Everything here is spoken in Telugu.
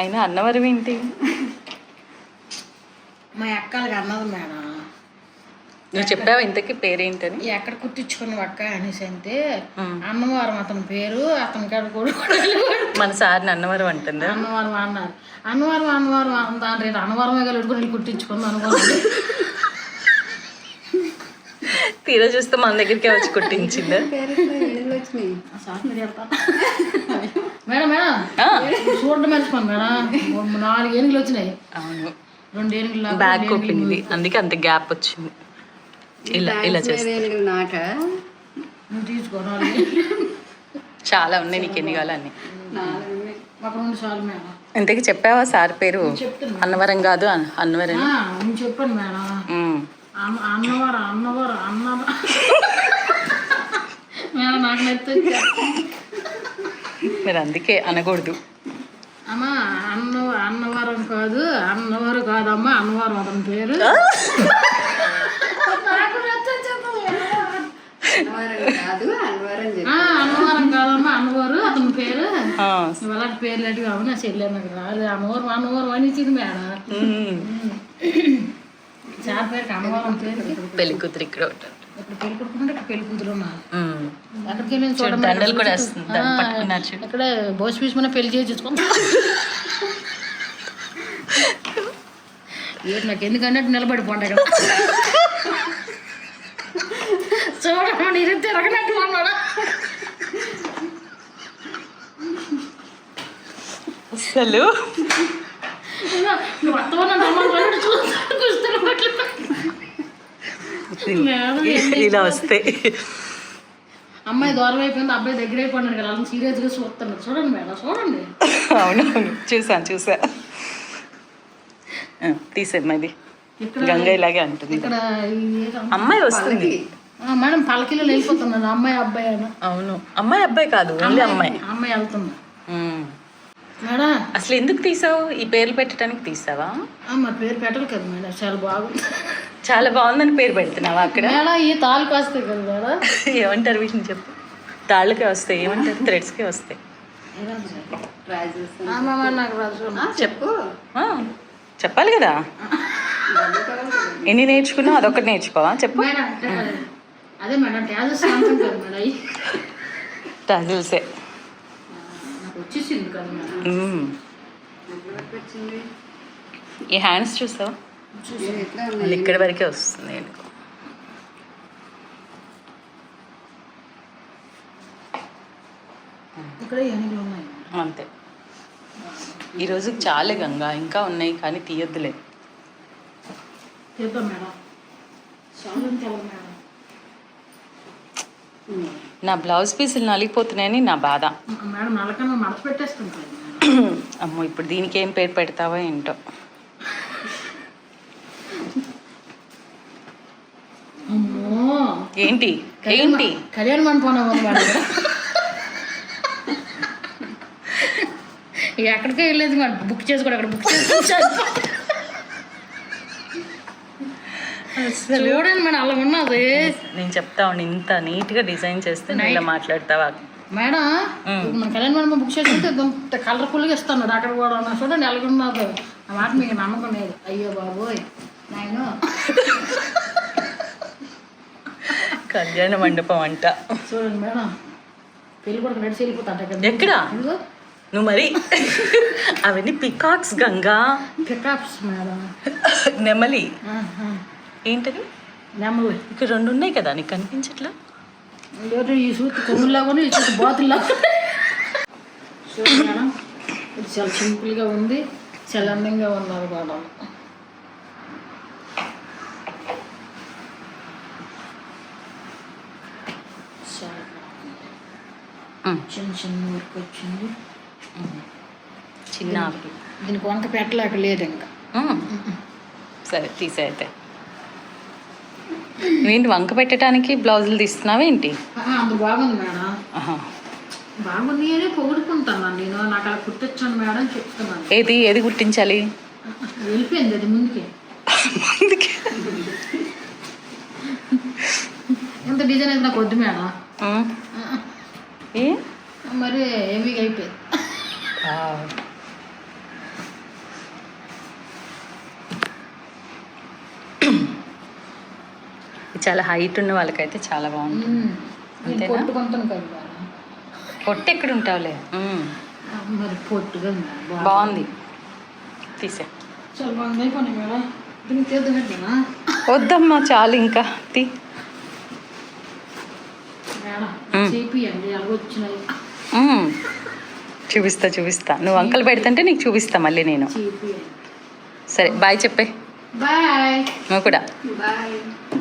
అయినా అన్నవరం ఏంటి? మా అక్కలకి అన్నది మేడం. నువ్వు చెప్పావు ఇంతకీ పేరేంటని? ఎక్కడ కుట్టించుకున్న అక్క అనేసి అంటే. అన్నవరం అతని పేరు అతని కాడ కొడుకు మన సార్ని అన్నవరం అంటుందా? అన్నవరం అన్నారు. అన్నవరం అన్నవరం అందాను రేపు అన్నవరమే వెళ్ళి కుట్టించుకుంది అనుకోండి తీరా చూస్తే మన దగ్గరికి వచ్చి కుట్టించిందా? Madam madam. ఆ, చూడడం మర్చిపోను మేడం. నాలుగు ఏనుగులు వచ్చినాయి. అవును. రెండు ఏనుగులు బ్యాగ్ కొప్పింది. అందుకే అంత గ్యాప్ వచ్చింది. ఇలా ఇలా చేస్తా. నాక? నువ్వు తీసుకో. చాలా ఉన్నాయి నీకు ఎన్ని కావాలని ఇంతకీ చెప్పావా సార్ పేరు? అన్నవరం కాదు అన్- అన్నవరం. ఆ, నేను చెప్పాను మేడం. అన్నవరం అన్నవరం అన్న మేడం నాకు నచ్చి మరి అందుకే అనకూడదు. అమ్మా అన్న అన్నవరం కాదు అన్నవరం కాదమ్మా అన్నవరం అతని పేరు అన్నవరం చెప్పి. ఆ, అన్నవరం కాదమ్మా అన్నవారు అతని పేరు. అలాంటి పేర్లు అడిగి అవునా చెల్లె నాకు రాదు. అన్నవరం అన్నవరం అని ఇచ్చింది మేడం. సార్ పేరుకి అన్నవరం పేరుకి. పెళ్ళి కూతురు ఇక్కడ పెళ్ళి కొడుకుంటే ఇక్కడ పెళ్ళి కూతురు ఉన్నా ఉమ్. అక్కడికి వెళ్ళి చూడు, దండలు కూడా వేస్తుంది దాన్ని పట్టుకున్నారు చూడు. ఇక్కడ బోస్ పీస్ మన పెళ్ళి ఏంటి నాకు ఎందుకంటే నిలబడిపోండి ఇక్కడ చూడమండి ఇది తిరగనట్టు అన్నాడా. అసలు? నమ్మకం ఇలా వస్తే. అమ్మాయి దూరం అయిపోయింది అబ్బాయి దగ్గర అయిపోయినాడు కదా అలా సీరియస్గా చూస్తున్నాడు. చూడండి మేడం చూడండి. అవునవును చూసాను చూసా. ఆ, తీసేమ్మది ఇక్కడ గంగ ఇలాగే అంటుంది. ఇక్కడ అమ్మాయి వస్తుంది. మేడం పలకిలో వెళ్ళిపోతున్నది అమ్మాయి అబ్బాయి అని. అవును అమ్మాయి అబ్బాయి కాదు ఓన్లీ అమ్మాయి అమ్మాయి. వెళ్తుంది. మేడం. అసలు ఎందుకు తీసావు? ఈ పేర్లు పెట్టడానికి తీసావా? మా పేరు పెట్టాలి కదా మేడం చాలా బాగుంది. చాలా బాగుందని పేరు పెడుతున్నావా అక్కడ? ఈ తాళ్ళకి వస్తాయి కదా ఏమంటారు వీటిని చెప్పు. తాళ్ళకే వస్తాయి ఏమంటారు? థ్రెడ్స్కే వస్తాయి. చెప్పు. ఆ, చెప్పాలి కదా? ఎన్ని నేర్చుకున్నావు? అదొకటి నేర్చుకోవా? చెప్పు. అదే మేడం టాజిల్సే ఈ హ్యాండ్స్ చూసావా మళ్ళీ ఇక్కడి వరకే వస్తుంది. ఎందుకు అంతే. ఈరోజు చాలే గంగా ఇంకా ఉన్నాయి కానీ తీయొద్దులే. నా బ్లౌజ్ పీసులు నలిగిపోతున్నాయని నా బాధ. అమ్మో ఇప్పుడు దీనికి ఏం పేరు పెడతావో ఏంటో అమ్మో ఏంటి? ఏంటి? కళ్యాణ మండపం ఎక్కడికే వెళ్ళేది బుక్ చేసుకోండి అక్కడ బుక్ చేసుకోండి చూడండి మేడం అలా ఉన్నది. నేను చెప్తా ఉండి ఇంత నీట్గా డిజైన్ చేస్తే ఇలా మాట్లాడతావా? మేడం మన కళ్యాణ మండపం బుక్ చేసుకుంటే కలర్ఫుల్గా ఇస్తున్నాడు అక్కడ కూడా ఉన్నా. చూడండి ఎలాగున్నది. ఆ మాట మీకు నమ్మకం లేదు. అయ్యో బాబోయ్ నాయన. కళ్యాణ మండపం అంట. చూడండి మేడం. నడిచి ఎక్కడ? నువ్వు మరి? అవన్నీ పికాక్స్ గంగా. Pickups madam. నెమలి. ఏంటది? నెమ్మలు ఇక్కడ రెండు ఉన్నాయి కదా నీకు కనిపించట్లా? ఈ సూతి కొమ్ములాగా ఈ బాతుల్లాగా చూడండి మేడం ఇది చాలా సింపుల్గా ఉంది చాలా అందంగా ఉన్నారు మేడం చాలా బాగుంది. ఉమ్, చిన్న చిన్న వర్క్ వచ్చింది. చిన్న. దీనికి వంక పెట్టలేక లేదు ఇంకా. సరే తీసే అయితే. నువ్వేంటి వంక పెట్టడానికి బ్లౌజులు తీస్తున్నావా ఏంటి? అంత బాగుంది మేడం. బాగుంది అని పొగుడుకుంటాను నేను నాకు అలా కుట్టొచ్చాను మేడం చెప్తున్నాను. ఏది ఏది గుర్తించాలి వెళ్ళిపోయింది అది ముందుకి. అందుకే. ఎంత డిజైన్ అయితే నాకు వద్దు మేడం. మరి ఏమి అయిపోయింది చాలా హైట్ ఉన్న వాళ్ళకైతే చాలా బాగుంది అంతేనా? పొట్టు ఎక్కడ ఉంటావులే? మరి పొట్టుగా బాగుంది? తీసే. చాలా బాగుంది. వద్దమ్మా చాలు ఇంకా. తీ. చూపిస్తా చూపిస్తా. నువ్వు అంకలు పెడుతుంటే నీకు చూపిస్తా మళ్ళీ నేను. సరే బాయ్ చెప్పే. బాయ్. నువ్వు కూడా. బాయ్.